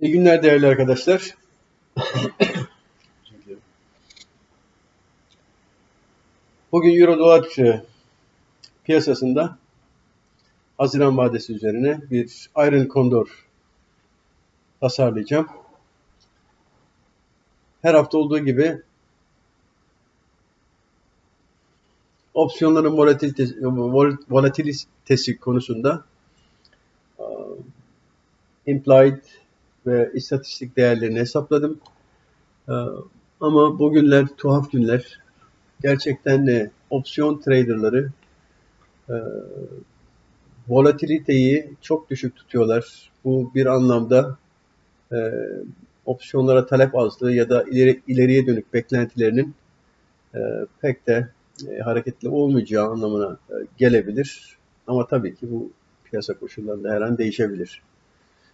İyi günler değerli arkadaşlar. Bugün Euro dolar piyasasında Haziran vadesi üzerine bir Iron Condor tasarlayacağım. Her hafta olduğu gibi opsiyonların volatilitesi, volatilitesi konusunda implied ve istatistik değerlerini hesapladım. Ee, ama bugünler tuhaf günler. Gerçekten de opsiyon traderları e, volatiliteyi çok düşük tutuyorlar. Bu bir anlamda e, opsiyonlara talep azlığı ya da ileri, ileriye dönük beklentilerinin e, pek de hareketli olmayacağı anlamına gelebilir. Ama tabii ki bu piyasa koşullarında her an değişebilir.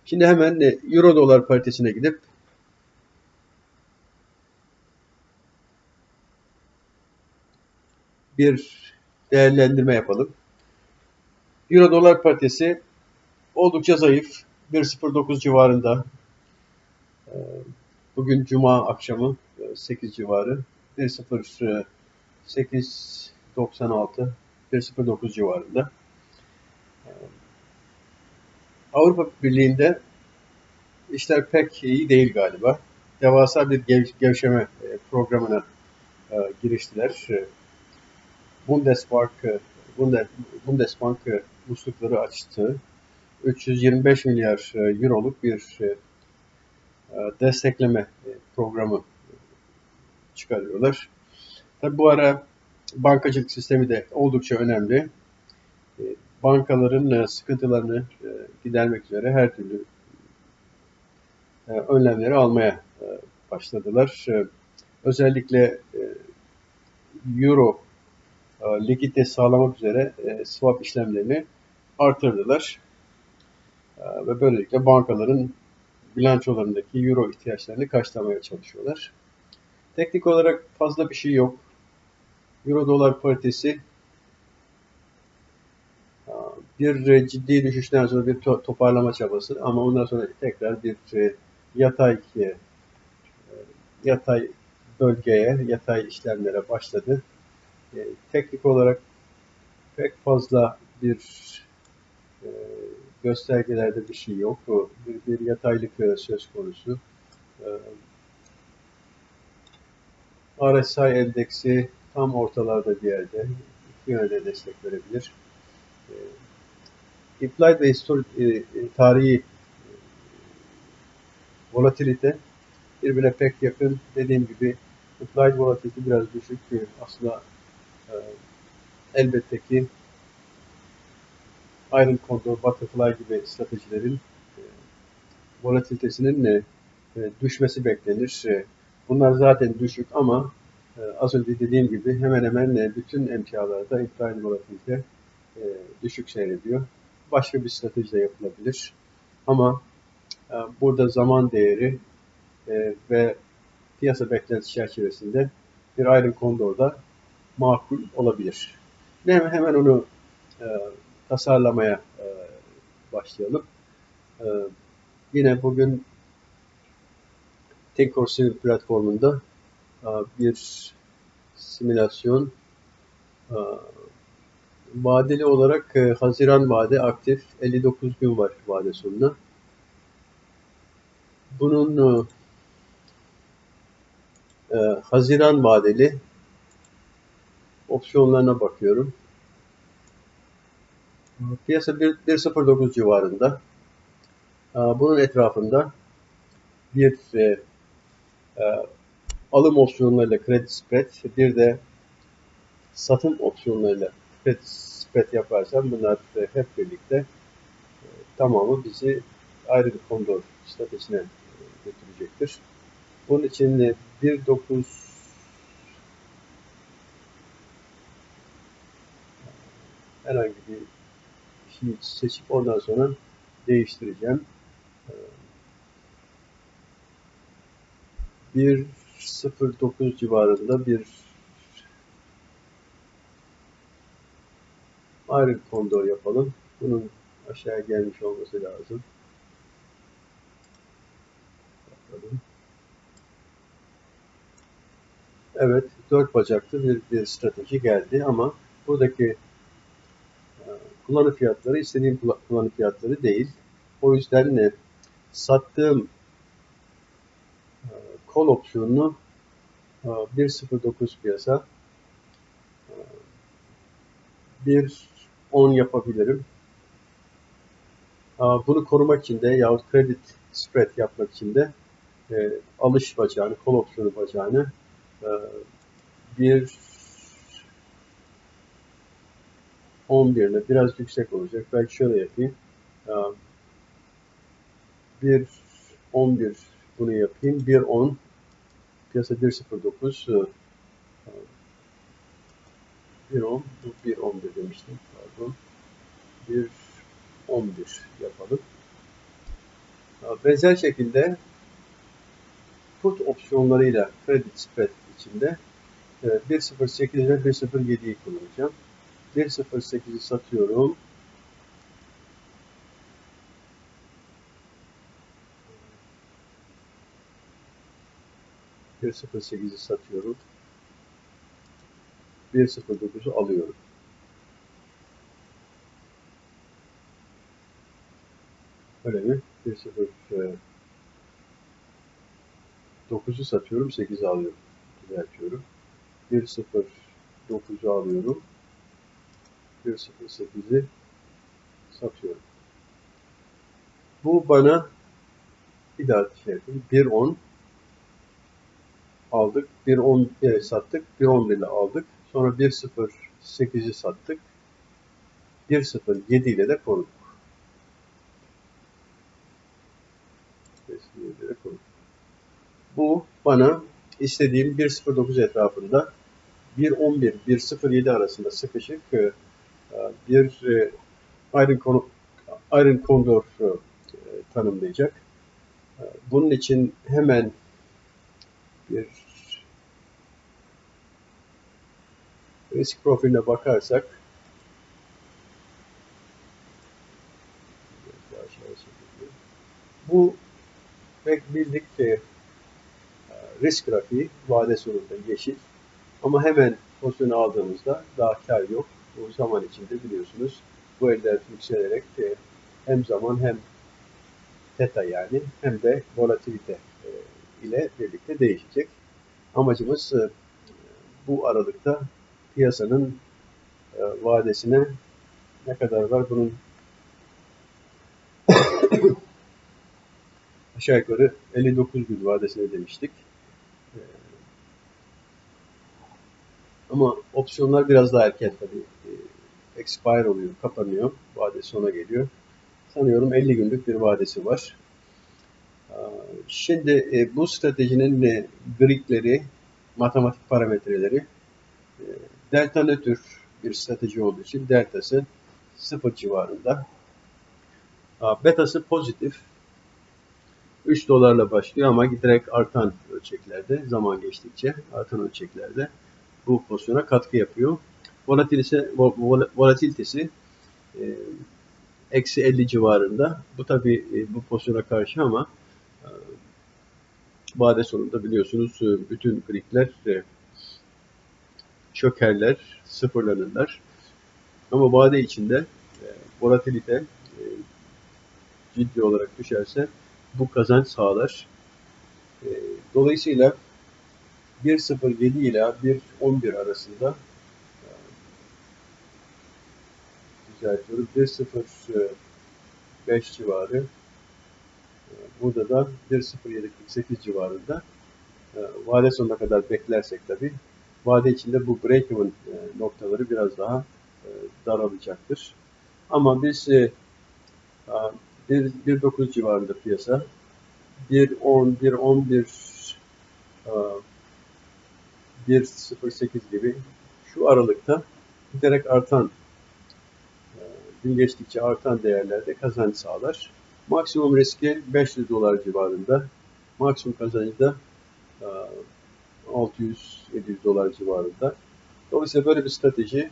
Şimdi hemen e, Euro dolar paritesine gidip bir değerlendirme yapalım. Euro dolar paritesi oldukça zayıf. 1.09 civarında. E, bugün cuma akşamı 8 e, civarı. 1.0896 1.09 civarında. Avrupa Birliği'nde işler pek iyi değil galiba. Devasa bir gev gevşeme e, programına e, giriştiler. E, Bundesbank, Bundes, Bundesbank muslukları açtı. 325 milyar euroluk bir destekleme programı çıkarıyorlar. Tabi bu ara bankacılık sistemi de oldukça önemli bankaların e, sıkıntılarını e, gidermek üzere her türlü e, önlemleri almaya başladılar. Özellikle Euro likidite sağlamak üzere swap işlemlerini artırdılar. Ve böylelikle bankaların bilançolarındaki Euro ihtiyaçlarını karşılamaya çalışıyorlar. Teknik olarak fazla bir şey yok. Euro dolar paritesi bir ciddi düşüşten sonra bir toparlama çabası ama ondan sonra tekrar bir e, yatay e, yatay bölgeye, yatay işlemlere başladı. E, teknik olarak pek fazla bir göstergelerde bir şey yok. Bir, bir yataylık söz konusu. RSI endeksi tam ortalarda bir yerde. İki yönde destek verebilir implied ve historik, e, e, tarihi e, volatilite birbirine pek yakın. Dediğim gibi implied volatility biraz düşük. Aslında e, elbette ki Iron Condor, Butterfly gibi stratejilerin volatilitesinin e, düşmesi beklenir. Bunlar zaten düşük ama az önce dediğim gibi hemen hemen e, bütün emtialarda implied volatilite düşük seyrediyor başka bir strateji de yapılabilir. Ama e, burada zaman değeri e, ve piyasa beklentisi çerçevesinde bir Iron Condor'da makul olabilir. Hemen, hemen onu e, tasarlamaya e, başlayalım. E, yine bugün Thinkorswim platformunda e, bir simülasyon e, vadeli olarak e, Haziran vade aktif. 59 gün var vade sonuna. Bunun e, e Haziran vadeli opsiyonlarına bakıyorum. Piyasa 1.09 civarında. E, bunun etrafında bir e, e, alım opsiyonlarıyla kredi spread, bir de satım opsiyonlarıyla spet, spet yaparsam bunlar hep birlikte e, tamamı bizi ayrı bir kondor statüsüne e, götürecektir. Bunun için 1.9 herhangi bir şey seçip ondan sonra değiştireceğim. 1.09 civarında bir ayrı bir kondor yapalım. Bunun aşağıya gelmiş olması lazım. Bakalım. Evet, dört bacaklı bir, bir strateji geldi ama buradaki e, kullanı fiyatları istediğim kullanı fiyatları değil. O yüzden de sattığım e, kol opsiyonunu e, 1.09 piyasa 1 10 yapabilirim. Bunu korumak için de yahut kredi spread yapmak için de e, alış bacağını, kol opsiyonu bacağını e, bir 11 biraz yüksek olacak. Belki şöyle yapayım. Bir 11 bunu yapayım. Bir 10 piyasa 1.09 e, bir 10 bu bir 11 demiştim. Pardon. Bir 11 yapalım. Benzer şekilde put opsiyonlarıyla kredi spread içinde e, 1.08 ve 1.07'yi kullanacağım. 1.08'i satıyorum. Bir 0.8'i satıyorum. 1.09'u alıyorum. Öyle mi? 1.0 9'u satıyorum, 8'i alıyorum. Düzeltiyorum. 1.09'u alıyorum. 1.08'i satıyorum. Bu bana bir daha şey yapayım. 1.10 aldık. 1.10 e, sattık. 1.11 ile aldık. Sonra 1.08'i sattık. 1.07 ile de koruduk. 1.07 ile koruduk. Bu bana istediğim 1.09 etrafında 1.11, 1.07 arasında sıkışık e, bir e, Iron, Con- Iron Condor e, tanımlayacak. Bunun için hemen bir risk profiline bakarsak bu pek bildik ki risk grafiği vade sonunda yeşil. Ama hemen pozisyonu aldığımızda daha kar yok. Bu zaman içinde biliyorsunuz bu eller yükselerek e, hem zaman hem teta yani hem de volatilite e, ile birlikte değişecek. Amacımız e, bu aralıkta piyasanın e, vadesine ne kadar var bunun aşağı yukarı 59 gün vadesine demiştik. Ee, Ama opsiyonlar biraz daha erken tabii. Ee, Expire oluyor, kapanıyor. Vade sona geliyor. Sanıyorum 50 günlük bir vadesi var. Şimdi e, bu stratejinin e, grikleri, matematik parametreleri e, delta nötr bir strateji olduğu için deltası 0 civarında. Betası pozitif. 3 dolarla başlıyor ama giderek artan ölçeklerde zaman geçtikçe artan ölçeklerde bu pozisyona katkı yapıyor. Volatilitesi, vol- vol- volatilitesi eksi 50 civarında. Bu tabi e, bu pozisyona karşı ama e, vade sonunda biliyorsunuz e, bütün grikler e, çökerler, sıfırlanırlar. Ama vade içinde e, volatilite e, ciddi olarak düşerse bu kazanç sağlar. E, Dolayısıyla 1.07 ile 1.11 arasında e, düzeltiyorum. 1.05 civarı e, burada da 1.07.48 civarında e, vade sonuna kadar beklersek tabi vade içinde bu break-even e, noktaları biraz daha e, daralacaktır. Ama biz e, a, 1 1.9 civarında piyasa 1.10, 1.11 a, 1.08 gibi şu aralıkta giderek artan e, gün geçtikçe artan değerlerde kazanç sağlar. Maksimum riski 500 dolar civarında. Maksimum kazancı da e, 600-700 dolar civarında. Dolayısıyla böyle bir strateji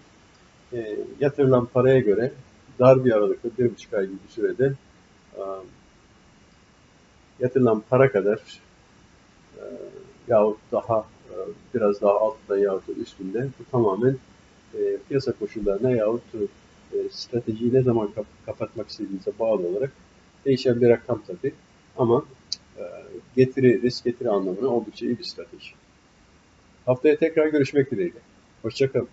e, yatırılan paraya göre dar bir aralıkta, bir buçuk ay gibi bir sürede e, yatırılan para kadar yahut daha e, biraz daha altta yahut da üstünde bu tamamen e, piyasa koşullarına yahut e, stratejiyi ne zaman kap- kapatmak istediğinize bağlı olarak değişen bir rakam tabii. Ama e, getiri, risk getiri anlamına oldukça iyi bir strateji. Haftaya tekrar görüşmek dileğiyle. Hoşçakalın.